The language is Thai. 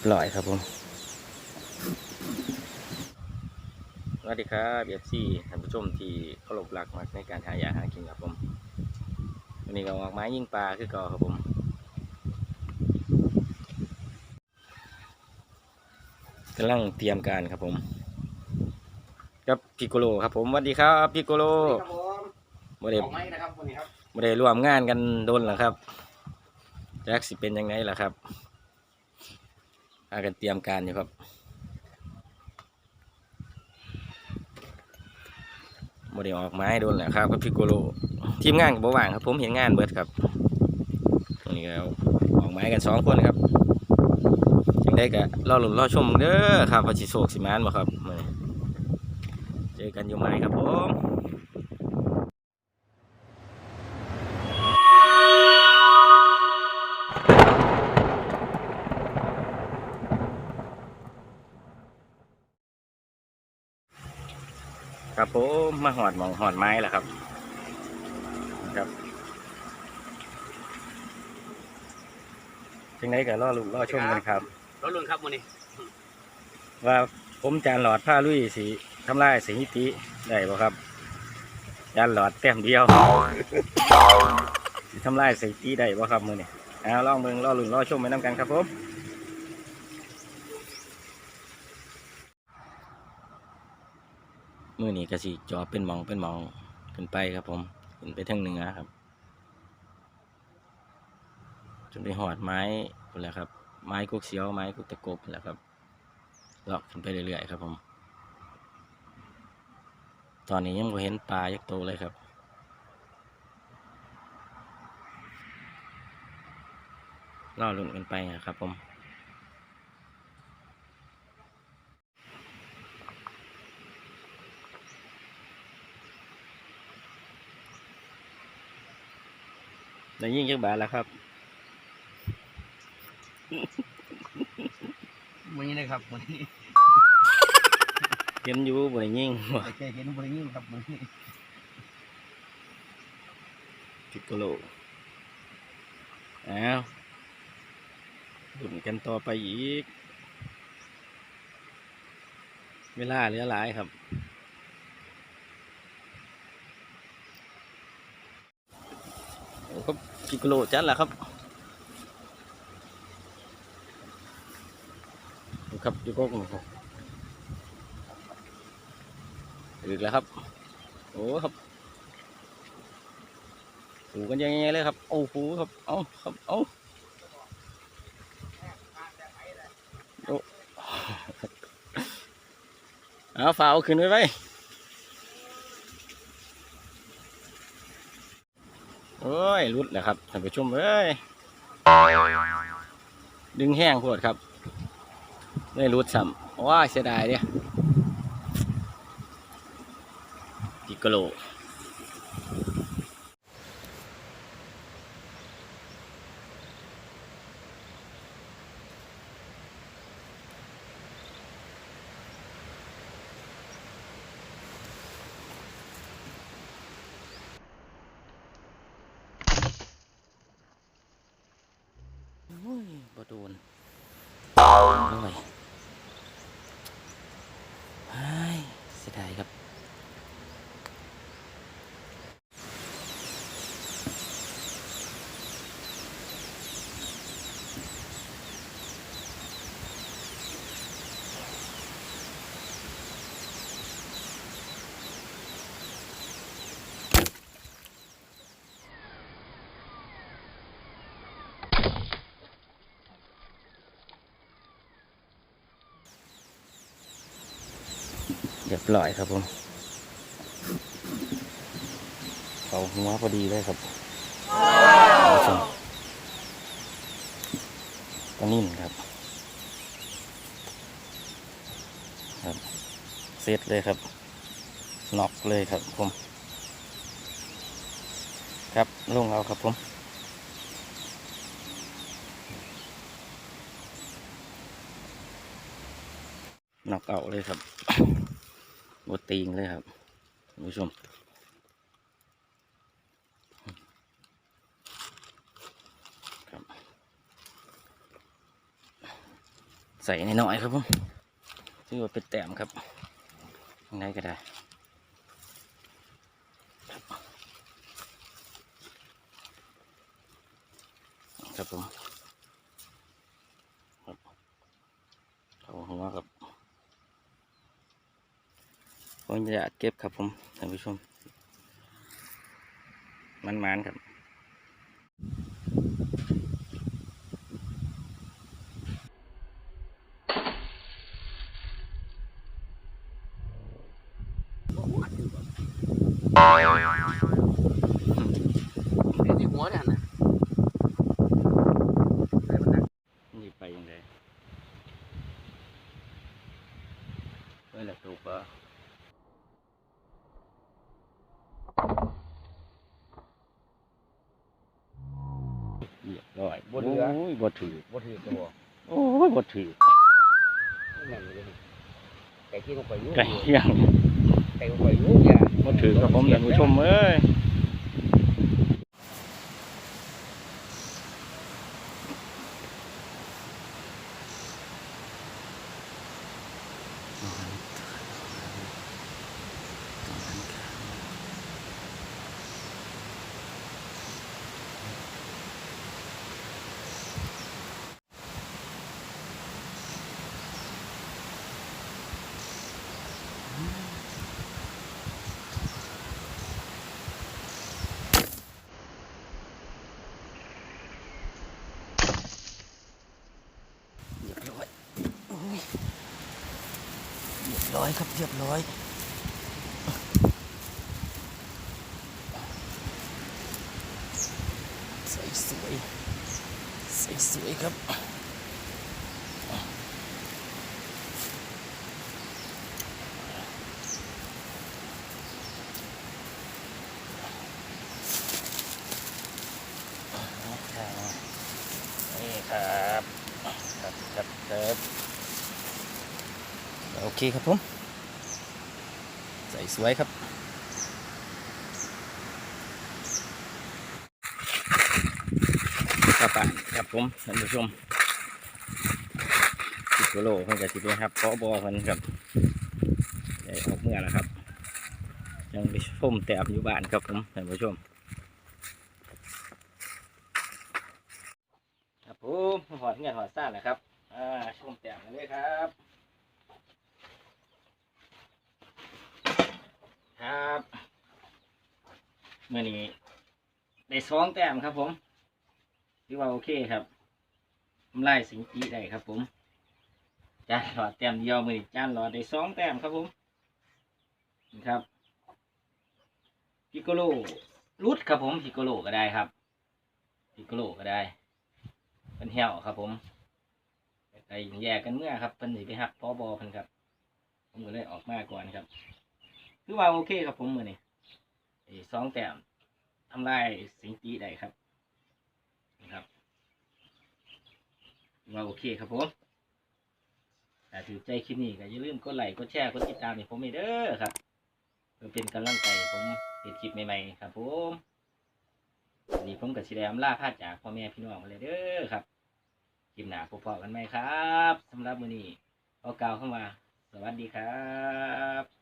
รียบร้อยครับผมสวัสดีครับเอฟซีท่านผู้ชมที่เคารพรักมากในการหายาหากินครับผมวันนี้ก็ออกไม้ยิงปลาคือเก่าครับผมกำลังเตรียมการครับผมกับพิโกโลครับผมสวัสดีครับพิโกโลครับผมบ่ได้ของไม้นะครับวันนี้ครับบ่ได้ร่วมงานกันโดนหรอครับแจ็คสิเป็นยังไงล่ะครับ พากันเตรียมการอยู่ครับโมเดลออกไม้โดนแหละครับกับพิโกโลทีมงานกับบว่างครับ ผมเห็นงานเบิดครับตรงนี้ก็ออกไม้กันสองคนครับจังได้ก็รอหลุนรอชมเด้อครับว่าสิโศกสิมานบ่ครับเจอกันอยู่ไม้ครับผม มมาหอดหมองหอดไม้แล้วครับครับจังได้ก็รอหลุนรอชมกันครับรถลุนครับวันนี้ ว่าผมจานหลอดผ้าลุยสีทำลายสีหิติได้บ่ครับจานหลอดแต้มเดียวสิทำลายสีหิติได้บ่ครับมือนี่เอาลองเบิ่งรอลุ่นรอชมไปน้ำกันครับผม มือนี้ก็สิจอเป็นมองเป็นมองขึ้นไปครับผมขึ้นไปทางเหนือครับจนไปหอดไม้พุ่นแหละครับ ไม้กุกเสียวไม้กุกตะกบแหละครับเลาะขึ้นไปเรื่อยๆครับผม ตอนนี้ยังไม่เห็นปลายักษ์โตเลยครับล่อลุ่นกันไปนะครับผม ได้ยิ่งจักบาทแล้วครับวันนี้นะครับวันนี้เห็นอยู่บ่ได้ยิ่งโอเคเห็นบริยิ่งครับวันนี้พิกโกโลอ้าวลุ่นกันต่อไปอีก เวลาเหลือหลายครับ โอ้ครับพิ กโกโลจัดแล้วครับดูครับอยู่ก็ครับอีกแล้วครับ โอ้ครับถูกันยังไงเลยครับ โอ้โหครับ เอาครับ เอาโอ้เอาฝ่าเอาขึ้นไว้ไว้ อ้ยรุดแหละครับท่านผู้ชมเอ้ยดึงแห้งโพดครับไม่รุดซ้ำว้าเสียดายเนี่ยกิโกโล โอ้ยบ่โดนโอ้ยเฮ้ยเสียดายครับ เร้อยครับผมเขาหัวพอดีเลยครับชมปลานิ่มครับ ครับ เซตเลยครับน็อกเลยครับผม ครับลงเอาครับผมน็อกเอาเลยครับ บตีงเลยครับคุณผู้ชมครับใส่นน้อยครับผมถือว่าเป็นแต้มครับยังไงก็ได้ครับผมครับเขาหัวครับ ผมจะเก็บครับผมท่านผู้ชมมันๆครับ เดี๋ยวที่หัวเนี่ยนะอะไรมันนัก นี่ไปยังไงเมื่อไหร่ถูกปะเรียบร้อยโอ้ยบ่ถือบ่ถือตัวโอ้ยบ่ถือแม่นเลยไก่ที่ลงไปยุ่งไก่เที่ยงไก่ลงไปยุ่งอย่าบ่ถือครับผมท่านผู้ชมเอ้ยเรียบร้อยโอ้ยเรียบร้ อยครับเรียบร้อยใส่สวยใส่สวยครับนี่ครับ ครับ ครับครับโอเคครับผม สวยครับครับอะครับผมท่านผู้ชมสิบกิโลเพิ่นจะสิไปครับเพาะบอเพิ่นครับได้ออกเมื่อแล้วครับ ยังไปชมแต้มอยู่บ้านครับผมท่านผู้ชมครับผมหอดเงินหอดซ่านนะครับ อ่าชมแต้มกันเลยครับ ครับเมื่อนี้ได้สองแต้มครับผมถือว่าโอเคครับทำลายสิงจีได้ครับ ผม จานหลอดแต้มเดียวมือนี้จานหลอดได้สองแต้มครับผมนี่ครับพิกโกโลรุดครับผมพิกโกโลก็ได้ครับพิกโกโลก็ได้เป็นเหี่ยวครับ ผมไปแยกกันเมื่อครับเพิ่นสิไปหักพอบอเพิ่นครับ ผมก็เลยออกมาก่อนครับ คือว่าโอเคครับผมมือนี่สองแต้มทำลายสิงตีได้ครับนะครับว่าโอเคครับผมแต่ถือใจคลิปนี้ก็อย่าลืมกดไลค์กดแชร์กดติดตามให้ผมเด้อครับเพื่อเป็นกำลังใจผมเห็นคลิปใหม่ๆครับผมวันนี้ผมกับชิแดมล่าพลาดจากพ่อแม่พี่น้องมาเลยเด้อครับคลิปหนาพบกันไหมครับสำหรับมื้อนี้ขอกล่าวเข้ามา สวัสดีครับ